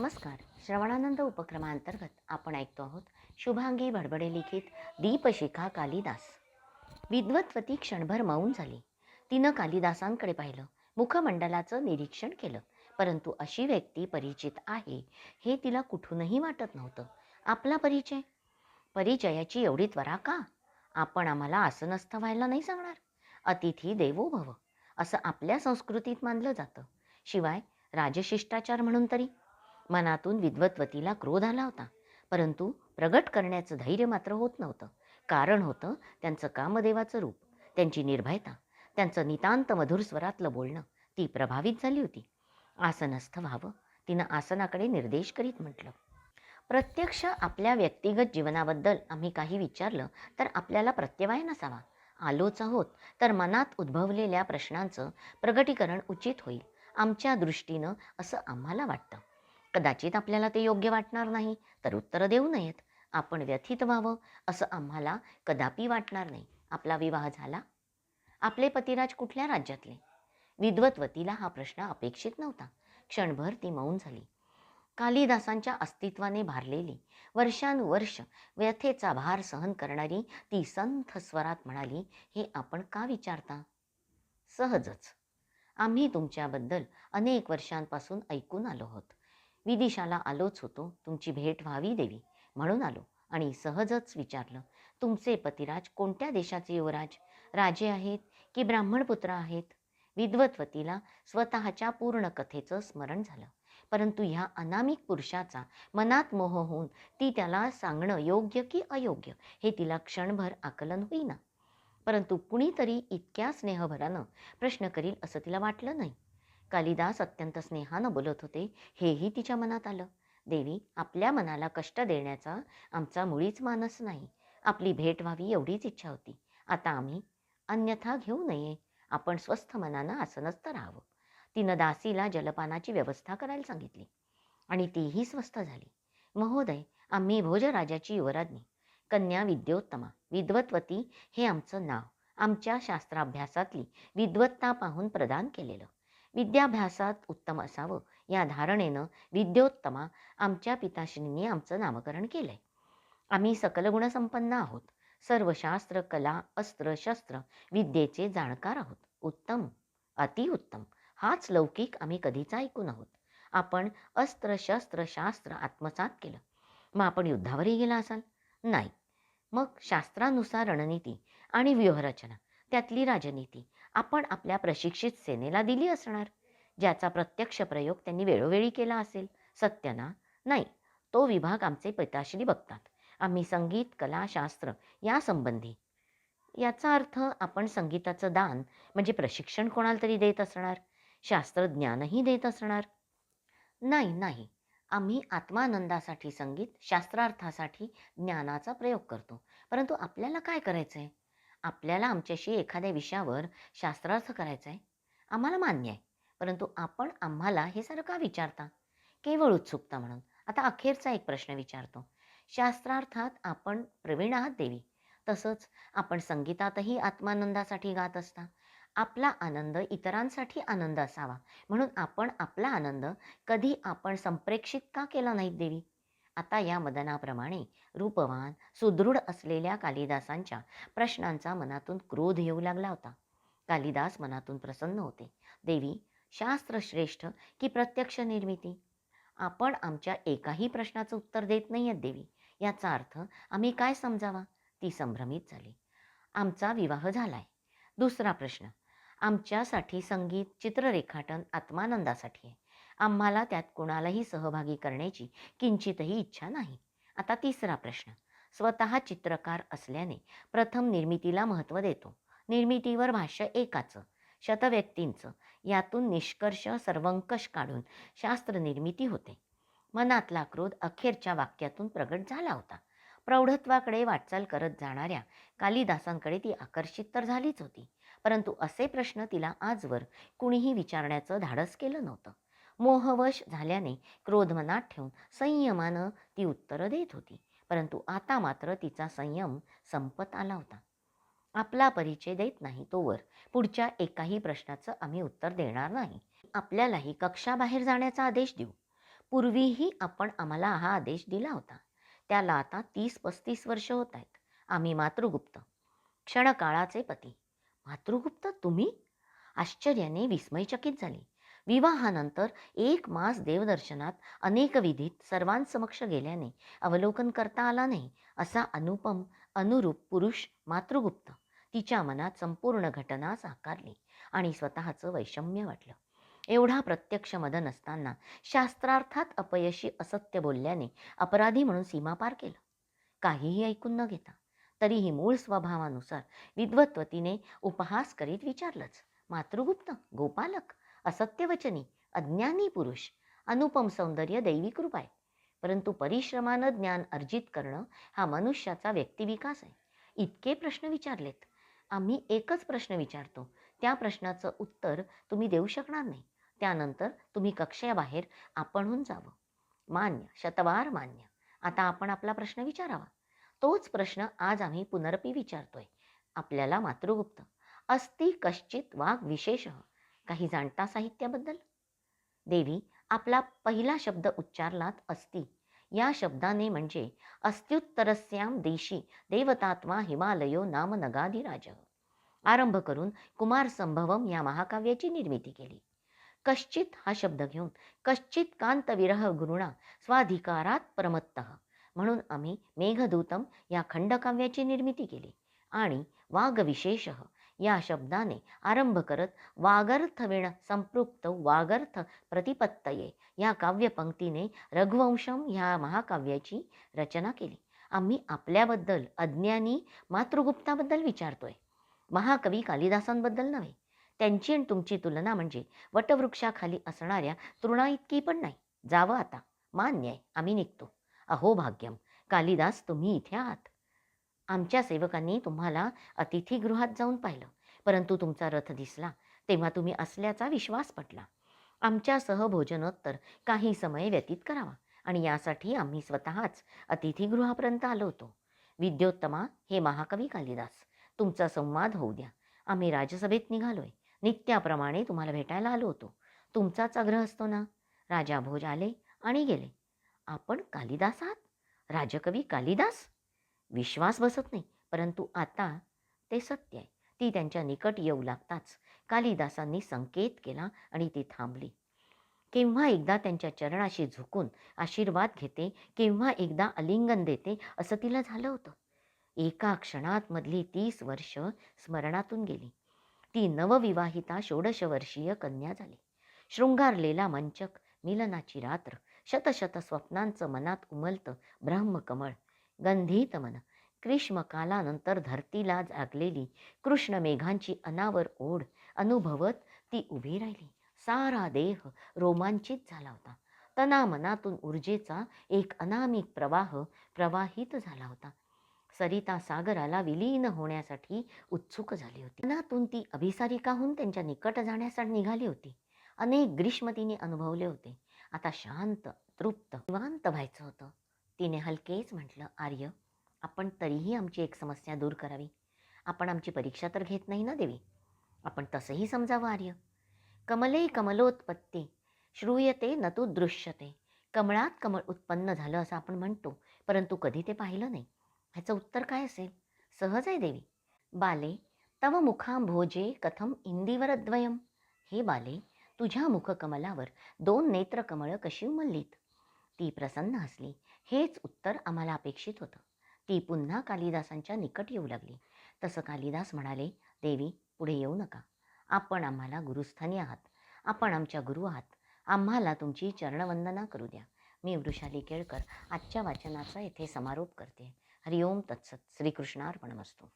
नमस्कार. श्रवणानंद उपक्रमांतर्गत आपण ऐकतो आहोत शुभांगी बडबडे लिखित दीपशिखा कालिदास. विद्वत्वती क्षणभर मौन झाली. तिनं कालिदासांकडे पाहिलं. मुखमंडलाचं निरीक्षण केलं. परंतु अशी व्यक्ती परिचित आहे हे तिला कुठूनही वाटत नव्हतं. आपला परिचय? परिचयाची एवढी त्वरा का? आपण आम्हाला असं व्हायला नाही सांगणार? अतिथी देवो भव असं आपल्या संस्कृतीत मानलं जातं. शिवाय राजशिष्टाचार म्हणून तरी. मनातून विद्वत्वतीला क्रोध आला होता. परंतु प्रगट करण्याचं धैर्य मात्र होत नव्हतं. कारण होतं त्यांचं कामदेवाचं रूप त्यांची निर्भयता त्यांचं नितांत मधुर स्वरातलं बोलणं ती प्रभावित झाली होती. आसनस्थ व्हावं तिनं आसनाकडे निर्देश करीत म्हटलं. प्रत्यक्ष आपल्या व्यक्तिगत जीवनाबद्दल आम्ही काही विचारलं तर आपल्याला प्रत्यवाय नसावा. आलोच आहोत तर मनात उद्भवलेल्या प्रश्नांचं प्रगटीकरण उचित होईल. आमच्या दृष्टीनं असं आम्हाला वाटतं. कदाचित आपल्याला ते योग्य वाटणार नाही तर उत्तरं देऊ नयेत. आपण व्यथित व्हावं असं आम्हाला कदापि वाटणार नाही. आपला विवाह झाला. आपले पतिराज कुठल्या राज्यातले? विद्वत्वतीला हा प्रश्न अपेक्षित नव्हता. क्षणभर ती मौन झाली. कालिदासांच्या अस्तित्वाने भारलेली वर्षानुवर्ष व्यथेचा भार सहन करणारी ती संथ स्वरात म्हणाली हे आपण का विचारता? सहजच. आम्ही तुमच्याबद्दल अनेक वर्षांपासून ऐकून आलो आहोत. विदिशाला आलोच होतो. तुमची भेट व्हावी देवी. म्हणून आलो आणि सहजच विचारलं तुमचे पतिराज कोणत्या देशाचे युवराज? राजे आहेत की ब्राह्मण पुत्र आहेत? विद्वत्वतीला स्वतःच्या पूर्ण कथेचं स्मरण झालं. परंतु ह्या अनामिक पुरुषाचा मनात मोह होऊन ती त्याला सांगणं योग्य की अयोग्य हे तिला क्षणभर आकलन होईना. परंतु कुणीतरी इतक्या स्नेहभरानं प्रश्न करील असं तिला वाटलं नाही. कालिदास अत्यंत स्नेहानं बोलत होते. हेही तिच्या मनात आलं. देवी आपल्या मनाला कष्ट देण्याचा आमचा मुळीच मानस नाही. आपली भेट व्हावी एवढीच इच्छा होती. आता आम्ही अन्यथा घेऊ नये. आपण स्वस्थ मनानं आसनस्थ राहावं. तिनं दासीला जलपानाची व्यवस्था करायला सांगितली. आणि तीही स्वस्थ झाली. महोदय आम्ही भोजराजाची युवराज्ञी. कन्या विद्योत्तमा विद्वत्वती हे आमचं नाव. आमच्या शास्त्राभ्यासातली विद्वत्ता पाहून प्रदान केलेलं. विद्याभ्यासात उत्तम असावं. या धारणेनं विद्योत्तमा आमच्या पिताश्रींनी आमचं नामकरण केलंय. आम्ही सकल गुणसंपन्न आहोत. सर्व शास्त्र कला अस्त्र शस्त्र विद्येचे जाणकार आहोत. उत्तम अतिउत्तम हाच लौकिक आम्ही कधीच ऐकून आहोत आपण अस्त्र शस्त्र शास्त्र आत्मसात केलं. मग आपण युद्धावरही गेला असाल? नाही. मग शास्त्रानुसार रणनीती आणि व्यूहरचना त्यातली राजनीती आपण आपल्या प्रशिक्षित सेनेला दिली असणार. ज्याचा प्रत्यक्ष प्रयोग त्यांनी वेळोवेळी केला असेल. सत्य ना नाही तो विभाग आमचे पिताश्री बघतात. आम्ही संगीत कला शास्त्र यासंबंधी. याचा अर्थ आपण संगीताचं दान म्हणजे प्रशिक्षण कोणाला तरी देत असणार? शास्त्रज्ञानही देत असणार? नाही नाही. आम्ही आत्मानंदासाठी संगीत शास्त्रार्थासाठी ज्ञानाचा प्रयोग करतो. परंतु आपल्याला काय करायचं आहे आपल्याला आमच्याशी एखाद्या विषयावर शास्त्रार्थ करायचा आहे आम्हाला मान्य आहे. परंतु आपण आम्हाला हे सारं का विचारता? केवळ उत्सुकता म्हणून. आता अखेरचा एक प्रश्न विचारतो. शास्त्रार्थात आपण प्रवीण आहात देवी. तसंच आपण संगीतातही आत्मानंदासाठी गात असता. आपला आनंद इतरांसाठी आनंद असावा. म्हणून आपण आपला आनंद कधी आपण संप्रेक्षित का केला नाहीत देवी? आता या मदनाप्रमाणे रूपवान सुदृढ असलेल्या कालिदासांच्या प्रश्नांचा मनातून क्रोध येऊ लागला होता. कालिदास मनातून प्रसन्न होते. देवी शास्त्रश्रेष्ठ की प्रत्यक्ष निर्मिती? आपण आमच्या एकाही प्रश्नाचं उत्तर देत नाही आहेत देवी. याचा अर्थ आम्ही काय समजावा? ती संभ्रमित झाली. आमचा विवाह झालाय. दुसरा प्रश्न. आमच्यासाठी संगीत चित्ररेखाटन आत्मानंदासाठी आहे. आम्हाला त्यात कोणालाही सहभागी करण्याची किंचितही इच्छा नाही. आता तिसरा प्रश्न. स्वतः चित्रकार असल्याने प्रथम निर्मितीला महत्त्व देतो. निर्मितीवर भाष्य एकाचं. शतव्यक्तींचं. यातून निष्कर्ष सर्वंकष काढून शास्त्रनिर्मिती होते. मनातला क्रोध अखेरच्या वाक्यातून प्रगट झाला होता. प्रौढत्वाकडे वाटचाल करत जाणाऱ्या कालिदासांकडे ती आकर्षित तर झालीच होती. परंतु असे प्रश्न तिला आजवर कुणीही विचारण्याचं धाडस केलं नव्हतं. मोहवश झाल्याने क्रोध मनात ठेवून संयमानं ती उत्तरं देत होती. परंतु आता मात्र तिचा संयम संपत आला होता. आपला परिचय देत नाही तोवर पुढच्या एकाही प्रश्नाचं आम्ही उत्तर देणार नाही. आपल्यालाही कक्षाबाहेर जाण्याचा आदेश देऊ. पूर्वीही आपण आम्हाला हा आदेश दिला होता. त्याला आता तीस पस्तीस वर्ष होत आहेत. आम्ही मातृगुप्त. क्षणकाळाचे पती. मातृगुप्त तुम्ही? आश्चर्याने विस्मयचकित झाली. विवाहानंतर एक मास देवदर्शनात अनेक विधीत सर्वांसमक्ष गेल्याने अवलोकन करता आला नाही असा अनुपम अनुरूप पुरुष मातृगुप्त तिच्या मनात संपूर्ण घटना साकारली आणि स्वतःचं वैषम्य वाटलं. एवढा प्रत्यक्ष मदन असताना शास्त्रार्थात अपयशी असत्य बोलल्याने अपराधी म्हणून सीमा पार केलं. काहीही ऐकून न घेता तरीही मूळ स्वभावानुसार विद्वत्वतीने उपहास करीत विचारलंच मातृगुप्त गोपालक असत्यवचनी अज्ञानी पुरुष अनुपम सौंदर्य दैवी कृपा आहे परंतु परिश्रमानं ज्ञान अर्जित करणं हा मनुष्याचा व्यक्तिविकास आहे. इतके प्रश्न विचारलेत. आम्ही एकच प्रश्न विचारतो. त्या प्रश्नाचं उत्तर तुम्ही देऊ शकणार नाही. त्यानंतर तुम्ही कक्षेबाहेर आपणहून जावं. मान्य शतवार मान्य. आता आपण आपला प्रश्न विचारावा. तोच प्रश्न आज आम्ही पुनरपी विचारतोय. आपल्याला मातृगुप्त. अस्ति कश्चित वाघ विशेष काही जाणता साहित्याबद्दल? देवी आपला पहिला शब्द उच्चारलात अस्ति. या शब्दाने म्हणजे अस्त्युत्तरस्याम देशी देवतात्मा हिमालयो नाम नगाधिराज. आरंभ करून कुमार संभवम या महाकाव्याची निर्मिती केली. कश्चित हा शब्द घेऊन कश्चित कांतविरह गुरुणा स्वाधिकारात परमत्त. म्हणून आम्ही मेघदूतम या खंडकाव्याची निर्मिती केली. आणि वाघविशेष या शब्दाने आरंभ करत वागर्थविण संपृक्त वागर्थ प्रतिपत्तये या काव्यपंक्तीने रघुवंशम ह्या महाकाव्याची रचना केली. आम्ही आपल्याबद्दल अज्ञानी मातृगुप्ताबद्दल विचारतोय. महाकवी कालिदासांबद्दल नव्हे. त्यांची आणि तुमची तुलना म्हणजे वटवृक्षाखाली असणाऱ्या तृणाइतकी पण नाही. जावं आता. मान्य आहे. आम्ही निघतो. अहो भाग्यम. कालिदास तुम्ही इथे आहात. आमच्या सेवकांनी तुम्हाला अतिथीगृहात जाऊन पाहिलं. परंतु तुमचा रथ दिसला तेव्हा तुम्ही असल्याचा विश्वास पटला. आमच्यासह भोजनोत्तर काही समय व्यतीत करावा आणि यासाठी आम्ही स्वतःच अतिथीगृहापर्यंत आलो होतो. विद्योत्तमा हे महाकवी कालिदास तुमचा संवाद होऊ द्या. आम्ही राजसभेत निघालोय. नित्याप्रमाणे तुम्हाला भेटायला आलो होतो. तुमचाच आग्रह असतो ना? राजा भोज आले आणि गेले. आपण कालिदास आहात? राजकवी कालिदास? विश्वास बसत नाही. परंतु आता ते सत्य आहे. ती त्यांच्या निकट येऊ लागताच. कालिदासांनी संकेत केला आणि ती थांबली. केव्हा एकदा त्यांच्या चरणाशी झुकून आशीर्वाद घेते केव्हा एकदा आलिंगन देते असं तिला झालं होतं. एका क्षणात मधली तीस वर्ष स्मरणातून गेली. ती नवविवाहिता षोडशवर्षीय कन्या झाली. शृंगारलेला मंचक मिलनाची रात्र शतशत स्वप्नांचं मनात उमलतं ब्रह्मकमळ गंधीत मन. ग्रीष्मकालानंतर धरतीला जागलेली कृष्ण मेघांची अनावर ओढ अनुभवत ती उभी राहिली. सारा देह रोमांचित झाला होता. तना मनातून ऊर्जेचा एक अनामिक प्रवाह प्रवाहित झाला होता. सरिता सागराला विलीन होण्यासाठी उत्सुक झाली होती. मनातून ती अभिसारिकाहून त्यांच्या निकट जाण्यासाठी निघाली होती. अनेक ग्रीष्म तिने अनुभवले होते. आता शांत तृप्त निवांत व्हायचं होतं. तिने हलकेच म्हटलं आर्य आपण तरीही आमची एक समस्या दूर करावी. आपण आमची परीक्षा तर घेत नाही ना देवी? आपण तसंही समजावं आर्य. कमले कमलोत्पत्ती. श्रूयते न तू दृश्यते. कमळात कमळ उत्पन्न झालं असं आपण म्हणतो परंतु कधी ते पाहिलं नाही. ह्याचं उत्तर काय असेल? सहज आहे देवी. बाले तव मुखांभोजे कथम इंदिवरद्वयम. हे बाले तुझ्या मुखकमलावर दोन नेत्रकमळं कशी उमललीत? ती प्रसन्न हसली. हेच उत्तर आम्हाला अपेक्षित होतं. ती पुन्हा कालिदासांच्या निकट येऊ लागली. तसं कालिदास म्हणाले देवी पुढे येऊ नका. आपण आम्हाला गुरुस्थानी आहात. आपण आमच्या गुरु आहात. आम्हाला तुमची चरणवंदना करू द्या. मी वृषाली केळकर आजच्या वाचनाचा येथे समारोप करते. हरिओम तत्सत. श्रीकृष्णार्पणमस्तू.